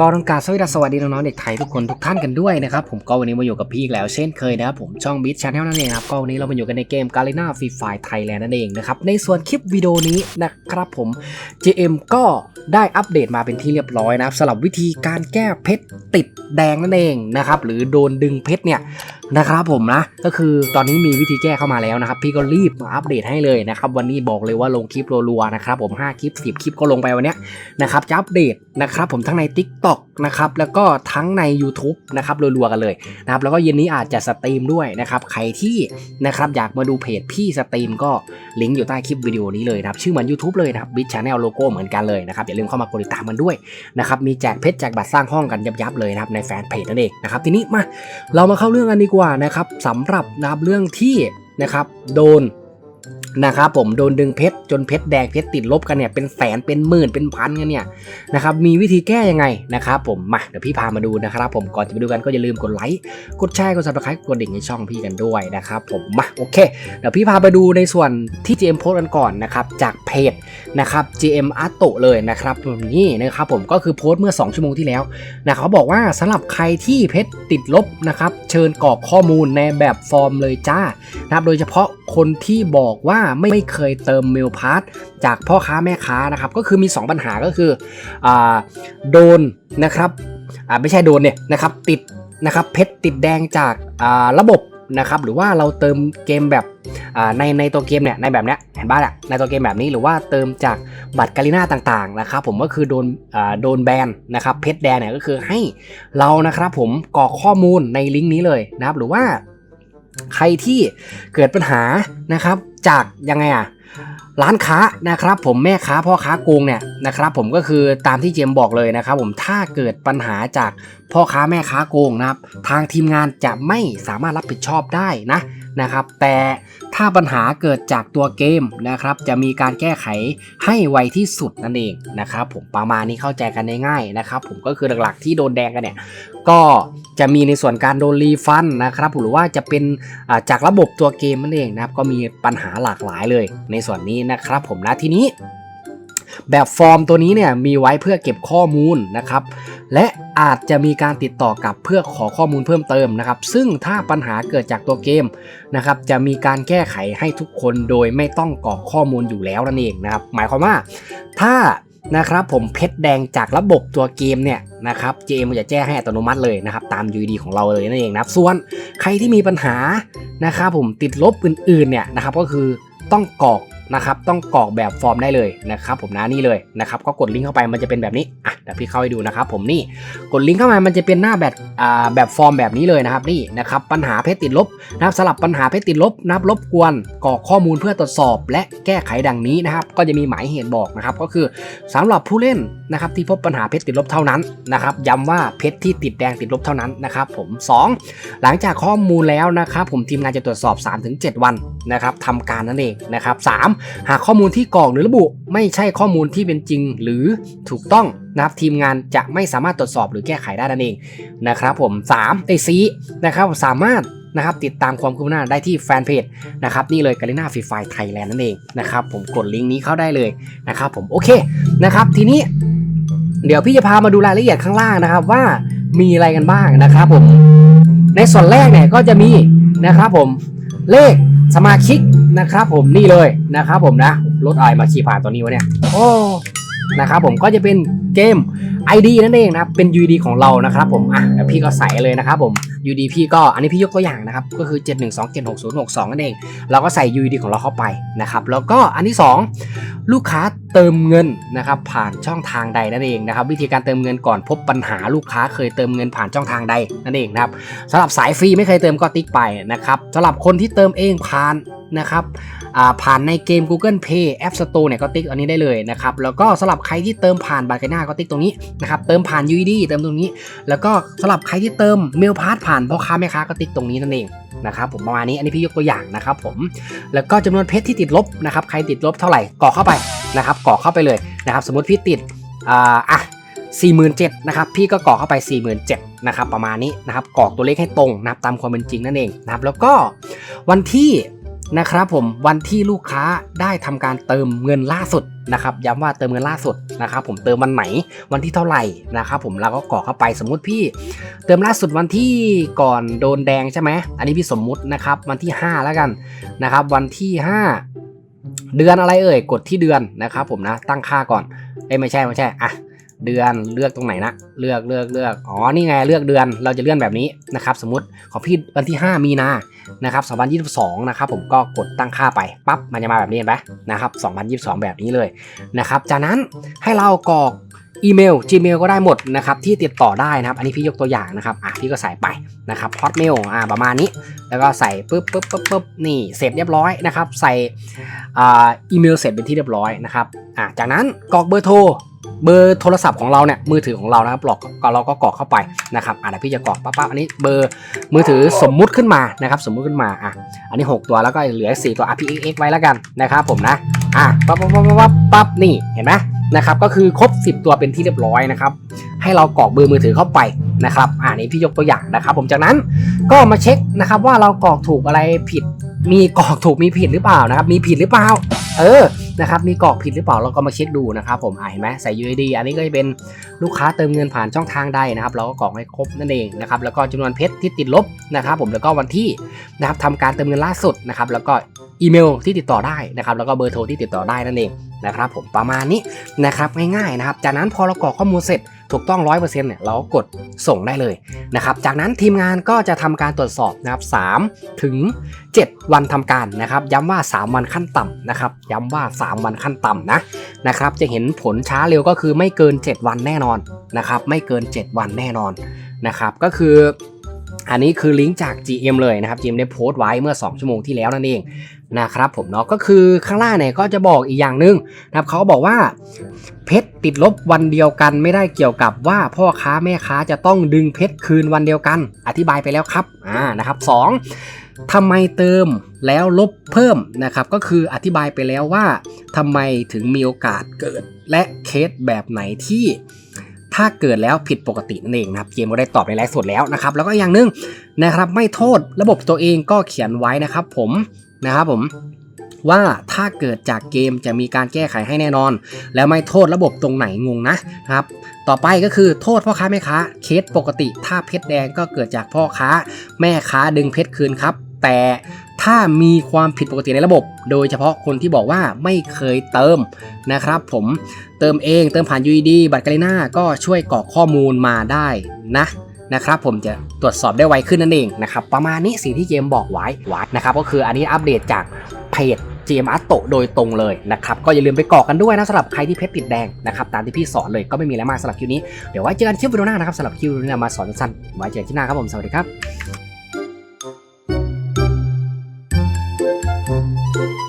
ก็ต้องการสวัสดีสวัสดีน้องๆเด็กไทยทุกคนทุกท่านกันด้วยนะครับผมก็วันนี้มาอยู่กับพี่อีกแล้วเช่นเคยนะครับผมช่องบิทชาแนลนั่นเองครับก็วันนี้เรามาอยู่กันในเกมกาลิน่าฟรีไฟไทยแลนด์นั่นเองนะครับในส่วนคลิปวิดีโอนี้นะครับผม JM ก็ได้อัปเดตมาเป็นที่เรียบร้อยนะครับสำหรับวิธีการแก้เพชรติดแดงนั่นเองนะครับหรือโดนดึงเพชรเนี่ย นะครับผมนะก็คือตอนนี้มีวิธีแก้เข้ามาแล้วนะครับ พี่ก็รีบมาอัปเดตให้เลยนะครับวันนี้บอกเลยว่าลงคลิปรัวๆนะครับผม5คลิป 10 คลิปก็ลงไปวันนี้นะครับจะอัปเดตนะครับผมทั้งใน TikTok นะครับแล้วก็ทั้งใน YouTube นะครับรัวๆกันเลยนะครับแล้วก็เย็นนี้อาจจะสตรีมด้วยนะครับใครที่นะครับอยากมาดูเพจพี่สตรีมก็ลิงก์อยู่ใต้คลิปวิดีโอนี้เลยนะครับชื่อเหมือน YouTube เลยนะครับบิชชาแนลโลโก้เหมือนกันเลยนะครับอย่าลืมเข้ามากดติดตามมันด้วยนะครับมีแจกเพชรแจกบัตรสร้างห้องกันยับๆเลยนะครับในแฟนเพจนั่นเองนะครับทีนี้มาเรามาเข้าเรื่องกันดีกว่านะครับสำหรับนับเรื่องที่นะครับโดน นะครับผมโดนดึงเพชรจนเพชรแดงเพชรติดลบกันเนี่ยเป็นแสนเป็นหมื่นเป็นพันกันเนี่ยนะครับมีวิธีแก้ยังไงนะครับผมมาเดี๋ยวพี่พามาดูนะครับผมก่อนจะไปดูกันก็อย่าลืมกดไลค์กดแชร์กด subscribe กดดิ่งในช่องพี่กันด้วยนะครับผมมาโอเคเดี๋ยวพี่พาไปดูในส่วนที่ GM โพสกันก่อนนะครับจากเพจนะครับ GM a r t o เลยนะครับนี่นะครับผมก็คือโพสต์เมื่อ 2 ชั่วโมงที่แล้วนะเขาบอกว่าสำหรับใครที่เพชรติดลบนะครับเชิญกรอกข้อมูลในแบบฟอร์มเลยจ้านะครับโดยเฉพาะคนที่บอกว่าไม่เคยเติมเมลพาร์ทจากพ่อค้าแม่ค้านะครับ ก็คือมี 2 ปัญหาก็คืออโดนนะครับไม่ใช่โดนเนี่ยนะครับติดนะครับเพชรติดแดงจาการะบบนะครับหรือว่าเราเติมเกมแบบในในตัวเกมเนี่ยในแบบเนี้ยเห็นบ้าอะในตัวเกมแบบนี้หรือว่าเติมจากบัตรกาลิน่าต่างๆนะครับผมก็คือโดนโดนแบนนะครับเพชรแดงเนี่ยก็คือให้เรานะครับผมกรอกข้อมูลในลิงก์นี้เลยนะครับหรือว่าใครที่เกิดปัญหานะครับ จากยังไงอะร้านค้านะครับผมแม่ค้าพ่อค้าโกงเนี่ยนะครับผมก็คือตามที่เจมบอกเลยนะครับผมถ้าเกิดปัญหาจากพ่อค้าแม่ค้าโกงนะครับทางทีมงานจะไม่สามารถรับผิดชอบได้นะ นะครับ แต่ถ้าปัญหาเกิดจากตัวเกมนะครับ จะมีการแก้ไขให้ไวที่สุดนั่นเองนะครับ ผมประมาณนี้เข้าใจกันง่ายๆนะครับ ผมก็คือหลักๆที่โดนแดงกันเนี่ยก็จะมีในส่วนการโดนรีฟันนะครับหรือว่าจะเป็นาจากระบบตัวเกมนั่นเองนะครับ ก็มีปัญหาหลากหลายเลยในส่วนนี้นะครับ ผมนะทีนี้ แบบฟอร์มตัวนี้เนี่ยมีไว้เพื่อเก็บข้อมูลนะครับ และอาจจะมีการติดต่อกลับเพื่อขอข้อมูลเพิ่มเติมนะครับ ซึ่งถ้าปัญหาเกิดจากตัวเกมนะครับ จะมีการแก้ไขให้ทุกคนโดยไม่ต้องกรอกข้อมูลอยู่แล้วนั่นเองนะครับ หมายความว่า ถ้านะครับผมเพชรแดงจากระบบตัวเกมเนี่ยนะครับเกมจะแจ้งให้อัตโนมัติเลยนะครับ ตาม UID ของเราเลยนั่นเองนะครับ ส่วนใครที่มีปัญหานะครับผมติดลบอื่นๆเนี่ยนะครับก็คือต้องกรอก นะครับต้องกรอกแบบฟอร์มได้เลยนะครับผมนะนี่เลยนะครับก็กดลิงก์เข้าไปมันจะเป็นแบบนี้อะเดี๋ยวพี่เข้าให้ดูนะครับผมนี่กดลิงก์เข้ามามันจะเป็นหน้าแบบอ่าแบบฟอร์มแบบนี้เลยนะครับนี่นะครับปัญหาเพชรติดลบนะครับสลับปัญหาเพชรติดลบนับรบกวนกรอกข้อมูลเพื่อตรวจสอบ และแก้ไขดังนี้นะครับก็จะมีหมายเหตุบอกนะครับก็คือสำหรับผู้เล่นนะครับที่พบปัญหาเพชรติดลบเท่านั้นนะครับย้ำว่าเพชรที่ติดแดงติดลบเท่านั้นนะครับผมสองหลังจากข้อมูลแล้วนะครับผมทีมงานจะตรวจสอบ 3-7 วันนะครับทำการนั่นเองนะครับ 3. หากข้อมูลที่กรอกหรือระบุ ไม่ใช่ข้อมูลที่เป็นจริงหรือถูกต้องนะครับทีมงานจะไม่สามารถตรวจสอบหรือแก้ไขได้นั่นเองนะครับผม3ไอซีนะครับสามารถนะครับติดตามความคืบหน้าได้ที่แฟนเพจนะครับนี่เลยกาลิน่าฟรีไฟไทยแลนด์นั่นเองนะครับผมกดลิงก์นี้เข้าได้เลยนะครับผมโอเคนะครับทีนี้เดี๋ยวพี่จะพามาดูรายละเอียดข้างล่างนะครับว่ามีอะไรกันบ้างนะครับผมในส่วนแรกเนี่ยก็จะมีนะครับผมเลขสมาชิก นะครับผมนี่เลยนะครับผมนะรถอะไรมาขี่ผ่านตัวนี้วะเนี่ยโอ้นะครับผมก็จะเป็นเกม ID นั่นเองนะครับเป็น UD ของเรานะครับผมอะพี่ก็ใส่เลยนะครับผม UD พี่ก็อันนี้พี่ยกตัวอย่างนะครับก็คือ 712766062นั่นเอง เราก็ใส่ UD ของเราเข้าไปนะครับแล้วก็อันที่ 2 ลูกค้าเติมเงินนะครับผ่านช่องทางใดนั่นเองนะครับวิธีการเติมเงินก่อนพบปัญหาลูกค้าเคยเติมเงินผ่านช่องทางใดนั่นเองนะครับสำหรับสายฟรีไม่เคยเติมก็ติ๊กไปนะครับสำหรับคนที่เติมเองผ่าน นะครับผ่านในเกม Google Play App Store เนี่ยก็ติ๊กอันนี้ได้เลยนะครับ แล้วก็สำหรับใครที่เติมผ่านบัตรกหน้าก็ติ๊กตรงนี้นะครับ เติมผ่าน UID เติมตรงนี้ แล้วก็สำหรับใครที่เติมเมลพาสผ่านพ่อค้าแม่ค้าก็ติ๊กตรงนี้นั่นเองนะครับผมประมาณนี้อันนี้พี่ยกตัวอย่างนะครับผม แล้วก็จำนวนเพชรที่ติดลบนะครับ ใครติดลบเท่าไหร่กรอกเข้าไปนะครับกรอกเข้าไปเลยนะครับ สมมติพี่ติดอ่าอะ47,000นะครับพี่ก็กรอกเข้าไป 47,000นะครับประมาณนี้นะครับกรอกตัวเลขให้ตรงนะครับตามความเป็นจริงนั่นเองนะครับแล้วก็วันที่ นะครับผมวันที่ลูกค้าได้ทำการเติมเงินล่าสุดนะครับย้ำว่าเติมเงินล่าสุดนะครับผมเติมวันไหนวันที่เท่าไหร่นะครับผมเราก็กรอกเข้าไปสมมุติพี่ เติมล่าสุดวันที่ก่อนโดนแดงใช่ไหมอันนี้พี่สมมุตินะครับวันที่ 5 แล้วกันนะครับวันที่ 5 เดือนอะไรเอ่ยกดที่เดือนนะครับผมนะตั้งค่าก่อนเอ้ไม่ใช่ไม่ใช่อะ เดือนเลือกตรงไหนนะเลือกเลือกเลือกอ๋อนี่ไงเลือกเดือนเราจะเลื่อนแบบนี้นะครับสมมติของพี่วันที่ 5 มีนานะครับ2022นะครับผมก็กดตั้งค่าไปปั๊บมันจะมาแบบนี้เห็นไหมนะครับ2022 แบบนี้เลยนะครับจากนั้นให้เรากรอกอีเมล Gmail ก็ได้หมดนะครับที่ติดต่อได้นะครับ อันนี้พี่ยกตัวอย่างนะครับอะพี่ก็ใส่ไปนะครับ Hotmail อ่าประมาณนี้ แล้วก็ใส่ปุ๊บปุ๊บปุ๊บปุ๊บนี่เสร็จเรียบร้อยนะครับ ใส่อ่าอีเมลเสร็จเป็นที่เรียบร้อยนะครับอ่าจากนั้นกรอกเบอร์โทร เบอร์โทรศัพท์ของเราเนี่ยมือถือของเรานะครับหลอกก็เราก็กรอกเข้าไปนะครับอ่าเดี๋ยวพี่จะกรอกปั๊บปั๊บอันนี้เบอร์มือถือสมมุติขึ้นมานะครับสมมุติขึ้นมาอะอันนี้ 6 ตัวแล้วก็เหลือ 4 ตัว RPX ไว้แล้วกันนะครับผมนะอะปั๊บปั๊บปั๊บปั๊บปั๊บนี่เห็นไหมนะครับก็คือครบ 10 ตัวเป็นที่เรียบร้อยนะครับให้เรากรอกเบอร์มือถือเข้าไปนะครับอ่านี้พี่ยกตัวอย่างนะครับ ผมจากนั้นก็มาเช็คนะครับว่าเรากรอกถูกอะไรผิด มีกรอกถูกมีผิดหรือเปล่านะครับมีผิดหรือเปล่า เออ นะครับมีกรอกผิดหรือเปล่าเราก็มาเช็คดูนะครับผมเห็นไหมใส่ UID อันนี้ก็จะเป็นลูกค้าเติมเงินผ่านช่องทางใดนะครับ เราก็กรอกให้ครบนั่นเองนะครับแล้วก็จำนวนเพชรที่ติดลบนะครับ ผมแล้วก็วันที่นะครับทำการเติมเงินล่าสุดนะครับแล้วก็อีเมลที่ติดต่อได้นะครับแล้วก็เบอร์โทรที่ติดต่อได้นั่นเองนะครับผมประมาณนี้นะครับง่ายๆนะครับจากนั้นพอเรากรอกข้อมูลเสร็จ ถูกต้อง 100%เนี่ยเรากดส่งได้เลยนะครับ จากนั้นทีมงานก็จะทำการตรวจสอบนะครับ3ถึง 7 วันทำการนะครับ ย้ำว่า 3 วันขั้นต่ำนะครับ ย้ำว่า 3 วันขั้นต่ำนะนะครับ จะเห็นผลช้าเร็วก็คือไม่เกิน 7 วันแน่นอนนะครับ ไม่เกิน 7 วันแน่นอนนะครับ ก็คืออันนี้คือลิงก์จาก GM เลยนะครับ GM ได้โพสต์ไว้เมื่อ 2 ชั่วโมงที่แล้วนั่นเอง นะครับผมเนาะก็คือข้างล่างเนี่ยก็จะบอกอีกอย่างหนึ่งนะครับเขาบอกว่าเพชรติดลบวันเดียวกันไม่ได้เกี่ยวกับว่าพ่อค้าแม่ค้าจะต้องดึงเพชรคืนวันเดียวกัน อธิบายไปแล้วครับอ่านะครับสองทำไมเติมแล้วลบเพิ่มนะครับก็คืออธิบายไปแล้วว่าทำไมถึงมีโอกาสเกิด และเคสแบบไหนที่ถ้าเกิดแล้วผิดปกตินั่นเองนะครับเกมก็ได้ตอบในไลฟ์สดแล้วนะครับแล้วก็อย่างหนึงนะครับไม่โทษระบบตัวเองก็เขียนไว้นะครับผม นะครับผมว่าถ้าเกิดจากเกมจะมีการแก้ไขให้แน่นอน แล้วไม่โทษระบบตรงไหนงงนะครับ ต่อไปก็คือโทษพ่อค้าแม่ค้าเคสปกติ ถ้าเพชรแดงก็เกิดจากพ่อค้า แม่ค้าดึงเพชรคืนครับ แต่ถ้ามีความผิดปกติในระบบ โดยเฉพาะคนที่บอกว่าไม่เคยเติมนะครับผมเติมเองเติมผ่าน UED บัตรกาลิน่าก็ช่วยกรอกข้อมูลมาได้นะ นะครับผมจะตรวจสอบได้ไวขึ้นนั่นเองนะครับประมาณนี้สิ่งที่เกมบอกไว้ไว้นะครับก็คืออันนี้อัปเดตจากเพจ GM อัตโตโดยตรงเลยนะครับก็อย่าลืมไปกรอกกันด้วยนะสำหรับใครที่เพชรติดแดงนะครับตามที่พี่สอนเลยก็ไม่มีอะไรมากสำหรับคิวนี้เดี๋ยวไว้เจอกันคลิปวิดีโอหน้านะครับสำหรับคิวิดีโอหน้มาสอนสั้นไว้เจอกันที่หน้าครับผมสวัสดีครับ Thank you.